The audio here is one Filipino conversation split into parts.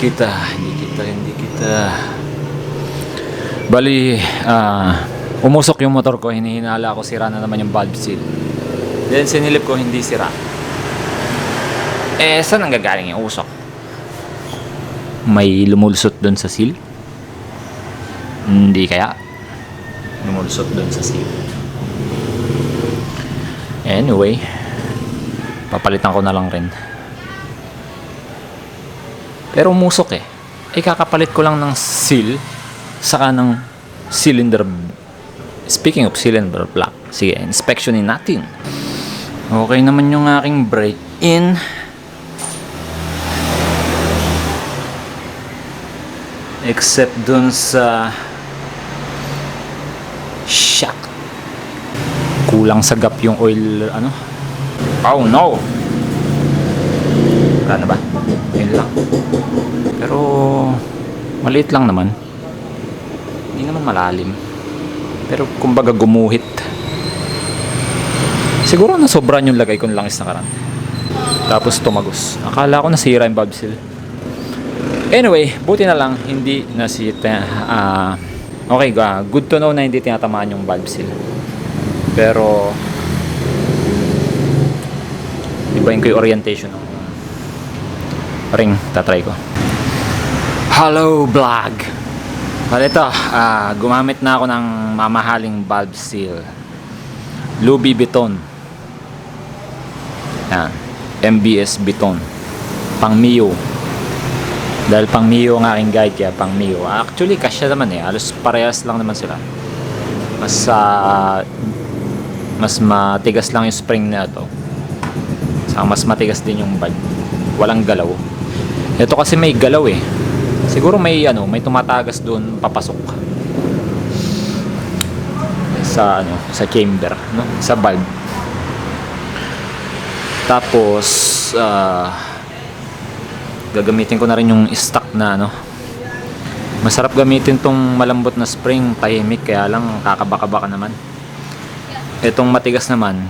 kita, hindi kita, hindi kita. Bali, ah, umusok yung motor ko, hinihinala ko, sira na naman yung valve seal. Then sinilip ko, hindi sira. Eh, saan ang gagaling yung usok? May lumulusot doon sa seal? Hindi kaya. Lumulusot doon sa seal. Anyway, papalitan ko na lang rin. Pero umusok eh. Eh kakapalit ko lang ng seal saka ng cylinder Speaking of cylinder block, sige, inspectionin natin. Okay naman yung aking brake in. Except dun sa shock. Kulang sa gap yung oil, ano? Oh no! Wala na ba? Yun lang. Pero, maliit lang naman. Hindi naman malalim. Pero, kumbaga gumuhit. Siguro nasobran yung lagay kong langis na karan. Tapos tumagos. Akala ko nasira yung valve seal. Anyway, buti na lang hindi nasita. ah okay, ah, good to know na hindi tinatamaan yung valve seal. Pero ibahin ko yung orientation ng ring. Tatry ko. Hello vlog! Well, ito, ah, gumamit na ako ng mamahaling valve seal. Louis Vuitton. Yan. MBS Vuitton. Pang Mio. Dahil pang Mio ang aking guide kaya pang Mio. Actually, kasya naman eh. Halos parehas lang naman sila. Mas ah, mas matigas lang yung spring na ito. Saka mas matigas din yung valve. Walang galaw. Ito kasi may galaw eh. Siguro may ano, may tumatagas doon papasok. Sa ano, sa chamber, no? Sa valve. Tapos ah, gagamitin ko na rin yung stock na ano. Masarap gamitin tong malambot na spring, tahimik kaya lang kakabaka-baka naman. Itong matigas naman,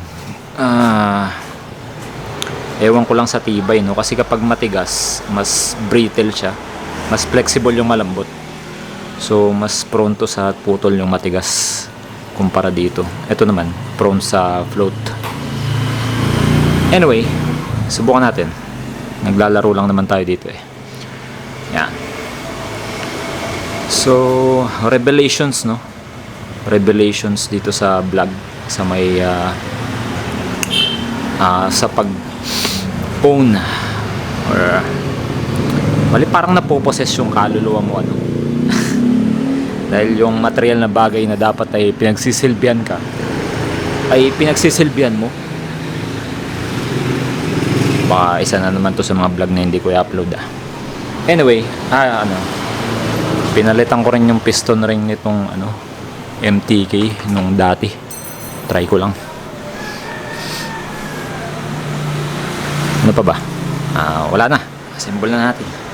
ah ewan ko lang sa tibay no kasi kapag matigas, mas brittle siya. Mas flexible yung malambot. So mas prone to sa putol yung matigas kumpara dito. Ito naman, prone sa float. Anyway, subukan natin. Naglalaro lang naman tayo dito eh. Yan. So, revelations no. Revelations dito sa vlog sa may ah, ah, sa pag own or mali parang napoposes yung kaluluwa mo ano. Dahil yung material na bagay na dapat ay pinagsisilbihan ka ay pinagsisilbihan mo baka isa na naman to sa mga vlog na hindi ko i-upload ah. Anyway, ah, ano, pinalitan ko rin yung piston ring nitong ano, MTK nung dati. Try ko lang. Ano pa ba? Ah, wala na. Assemble na natin.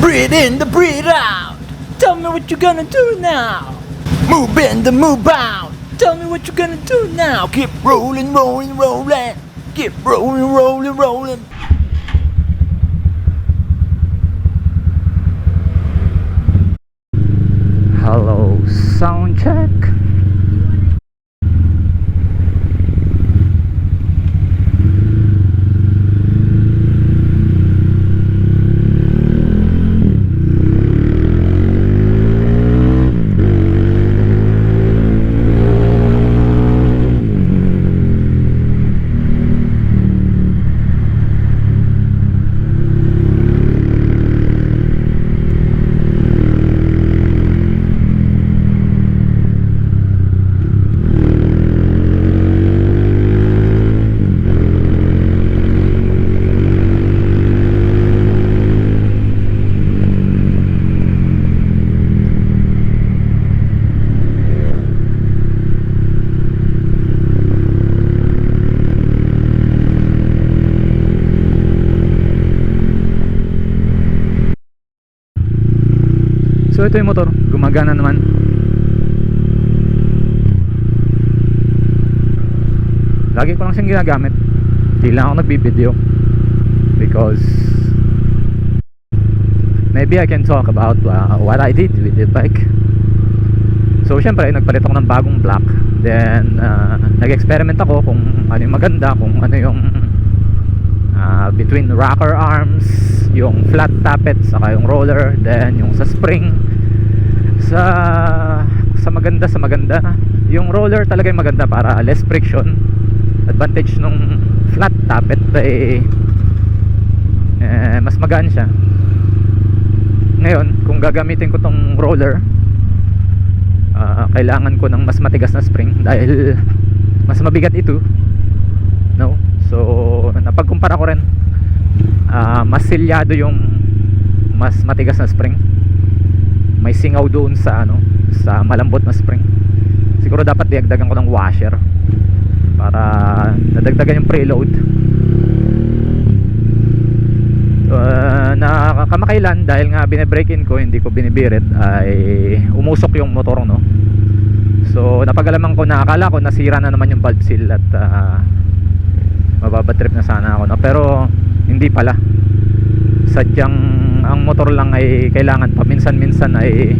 Breathe in the breathe out. Tell me what you're gonna do now. Move in the move out. Tell me what you're gonna do now. Keep rolling, rolling, rolling. Keep rolling, rolling, rolling. Hello, sound check. Ito yung motor, gumagana naman. lagi ko lang siyang ginagamit. Di lang ako nagbibideo because maybe I can talk about uh, what I did with the bike. So syempre nagpalit ako ng bagong block then uh, nag-experiment ako kung ano yung maganda kung ano yung uh, between rocker arms yung flat tappet saka yung roller then yung sa spring sa sa maganda sa maganda. Yung roller talaga yung maganda para less friction. Advantage nung flat tappet ay eh, mas magaan siya. Ngayon kung gagamitin ko tong roller ah, kailangan ko ng mas matigas na spring dahil mas mabigat ito. No? So napagkumpara ko rin. Ah, mas silyado yung mas matigas na spring may singaw doon sa ano sa malambot na spring. Siguro dapat diagdagan ko ng washer para nadagdagan yung preload. Uh, na kamakailan dahil nga binebreak in ko hindi ko binibirit ay umusok yung motor no? So napagalaman ko na akala ko nasira na naman yung valve seal at uh, mababatrip na sana ako no? pero hindi pala. Sadyang ang motor lang ay kailangan paminsan-minsan ay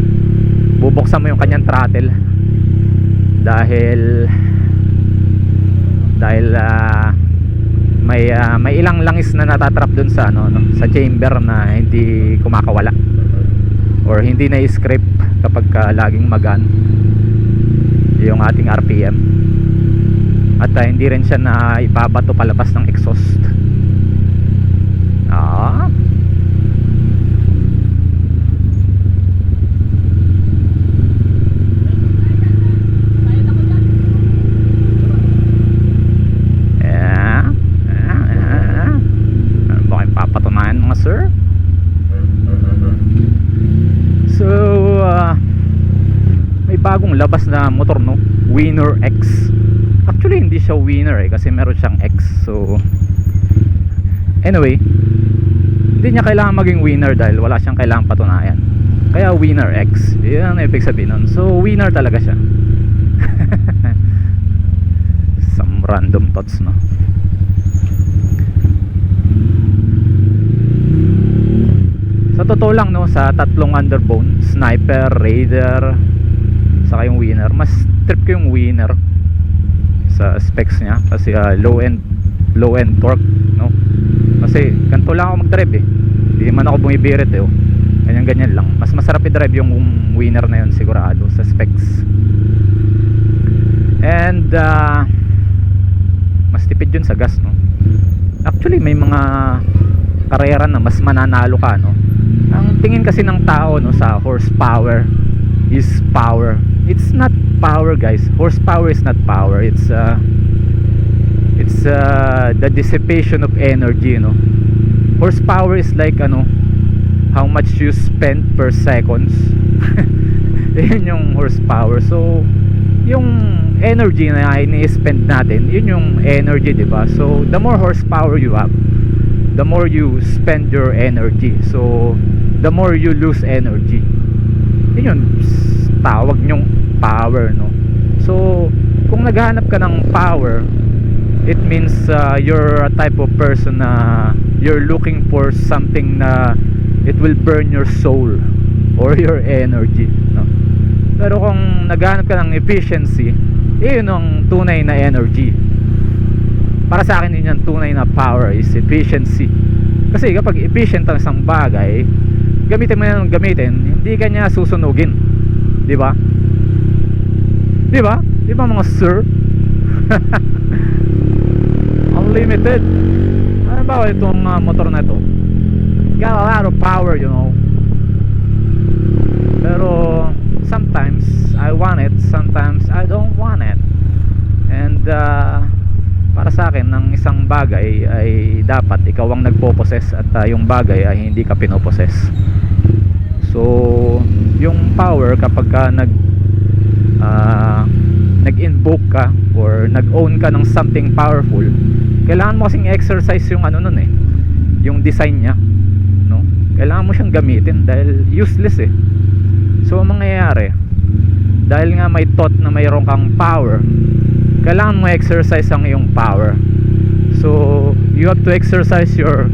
bubuksan mo yung kanyang throttle. Dahil dahil ah, may ah, may ilang langis na natatrap dun sa ano no, sa chamber na hindi kumakawala. Or hindi na scrape kapag ka laging magaan yung ating RPM at ah, hindi rin siya na ibabato palabas ng exhaust ah Yeah. Yeah, yeah, yeah. Ano ba kayong papatunayan mga sir? So, uh, labas na motor no? Winner X. Actually, hindi siya winner eh kasi meron siyang X. So, anyway, hindi niya kailangan maging winner dahil wala siyang kailangan patunayan. Kaya winner X. Yan ang ibig sabihin nun. So, winner talaga siya. Some random thoughts, no? Sa totoo lang, no, sa tatlong underbone, sniper, raider, saka yung winner, mas trip ko yung winner sa specs niya. Kasi ah, low end low end torque no? Kasi ganito lang ako mag-drive eh. Hindi man ako bumibirit eh oh. ganyan ganyan lang. Mas masarap i-drive yung winner na yun sigurado sa specs. And ah, mas tipid yun sa gas no? Actually may mga karera na mas mananalo ka no? Ang tingin kasi ng tao no sa horsepower is power it's not power guys. Horsepower is not power. It's uh, it's uh, the dissipation of energy no horsepower is like ano how much you spend per seconds. Yun yung horsepower. So yung energy na ini-spend natin yun yung energy di ba? So the more horsepower you have the more you spend your energy. So the more you lose energy yun tawag nyong power no? So kung naghahanap ka ng power it means uh, you're a type of person na you're looking for something na it will burn your soul or your energy no? pero kung naghahanap ka ng efficiency eh, yun ang tunay na energy. Para sa akin yun yung tunay na power is efficiency. Kasi kapag efficient ang isang bagay gamitin mo yan gamitin hindi ka niya susunugin. Di ba? Di ba? Di ba mga sir? Unlimited. Ano ba itong uh, motor na ito. Got a lot of power you know. Pero sometimes I want it sometimes I don't want it. And uh, para sa akin ng isang bagay ay dapat ikaw ang nagpo-possess at uh, yung bagay ay hindi ka pinoposes so yung power kapag ka nag uh, nag-invoke ka or nag-own ka ng something powerful kailangan mo kasing exercise yung ano nun eh yung design niya no? Kailangan mo siyang gamitin dahil useless eh. So ang mangyayari dahil nga may thought na mayroon kang power kailangan mo exercise ang iyong power. So you have to exercise your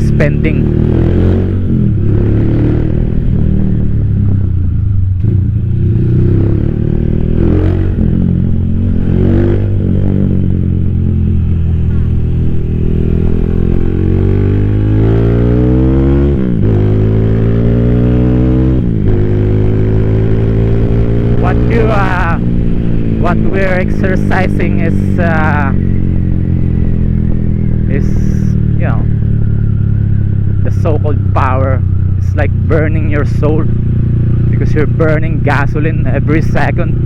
spending what you uh, what we're exercising is uh, is you know the so-called power. It's like burning your soul because you're burning gasoline every second.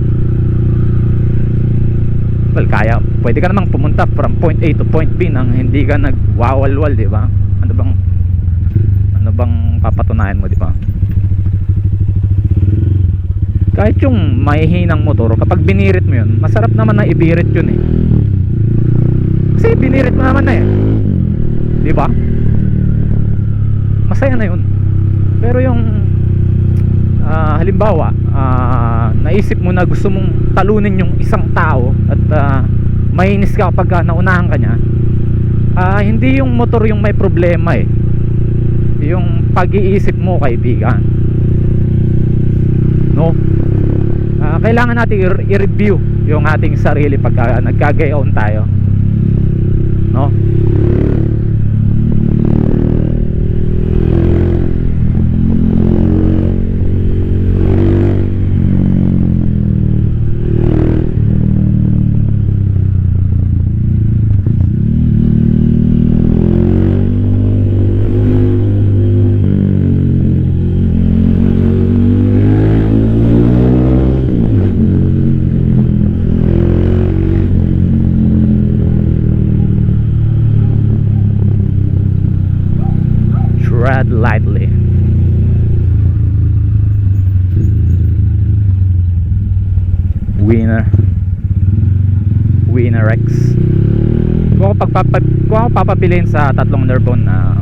Well kaya pwede ka namang pumunta from point A to point B nang hindi ka nagwawalwal di ba? Ano bang ano bang papatunayan mo di ba kahit yung mahihinang motor kapag binirit mo yun masarap naman na ibirit yun eh. Kasi binirit mo naman na eh. Di ba? Masaya na yun. Pero yung ah, halimbawa ah, naisip mo na gusto mong talunin yung isang tao at ah, mainis ka kapag ah, naunahan ka niya ah, hindi yung motor yung may problema eh. Yung pag-iisip mo kaibigan. No Ah, kailangan natin i-review yung ating sarili pagka nagkagayon tayo. No tread lightly winner. Winner X. Kung ako, pagpapa, kung ako papapiliin sa tatlong Nerbon na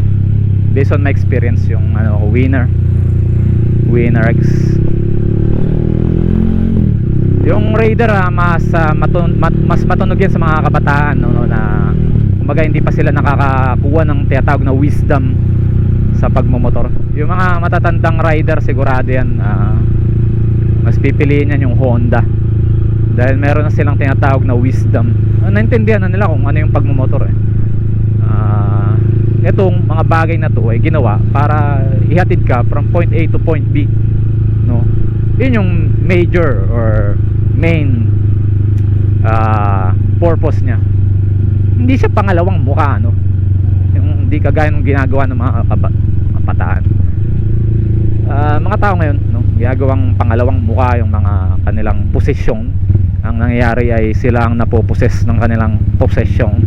based on my experience yung ano winner. Winner X. Yung Raider ah, mas, ah, matun- mat- mas matunog yan sa mga kabataan no, no, na kumbaga hindi pa sila nakakakuha ng tinatawag na wisdom sa pagmumotor yung mga matatandang rider sigurado yan ah, mas pipiliin yan yung Honda. Dahil meron na silang tinatawag na wisdom. Ah, naintindihan na nila kung ano yung pagmumotor eh. Ah, itong mga bagay na to ay ginawa para ihatid ka from point A to point B no? Yun yung major or main ah, purpose niya. Hindi siya pangalawang mukha no? Yung hindi kagaya ng ginagawa ng mga kaba, kabataan. Ah, mga tao ngayon no ginagawang pangalawang mukha yung mga kanilang posisyon. Ang nangyayari ay sila ang napoposes ng kanilang posesyon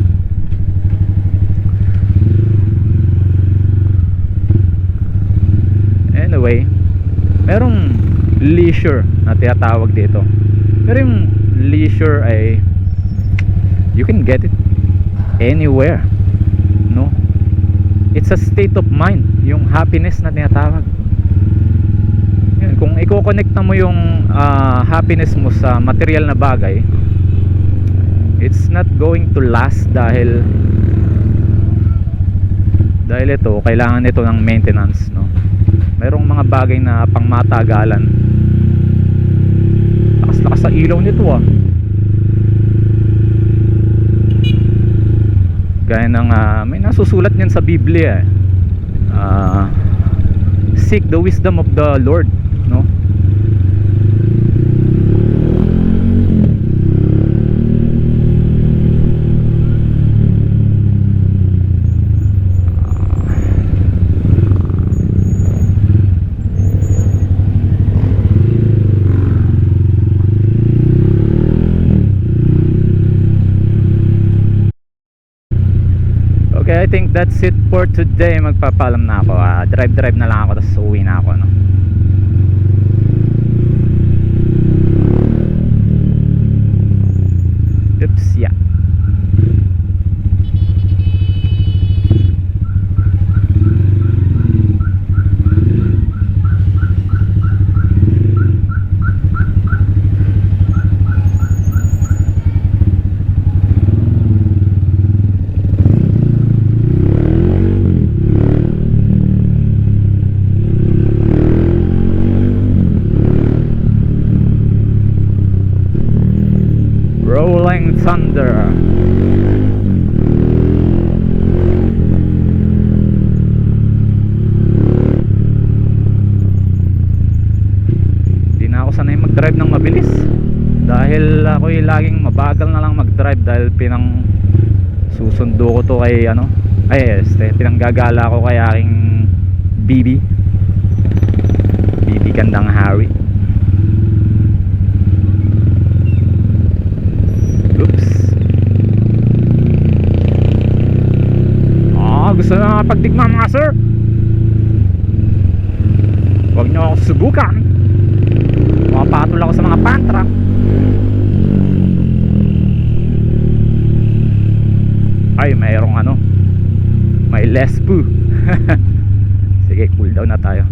anyway merong leisure na tinatawag dito. Pero yung leisure ay you can get it anywhere no? It's a state of mind yung happiness na tinatawag. Kung i-connect mo yung ah, happiness mo sa material na bagay it's not going to last dahil dahil ito kailangan ito ng maintenance no? Merong mga bagay na pangmatagalan. Lakas-lakas sa ilaw nito ah. Gaya ng ah, may nasusulat niyan sa Biblia eh. Ah, seek the wisdom of the Lord no Okay, I think that's it for today. Magpapalam na ako. Ah, drive-drive na lang ako tapos uwi na ako. No? Thunder. Di na ako sanay mag-drive ng mabilis. Dahil ako'y laging mabagal na lang mag-drive Dahil pinang susundo ko to kay ano Ay este, pinanggagala ko kay aking BB BB Gandang Harry Oops. Ah, gusto na pagdigma mga sir. Huwag niyo ako subukan. Mapatol ako sa mga pantra. Ay, mayroong ano. May poo. Sige, cool down na tayo.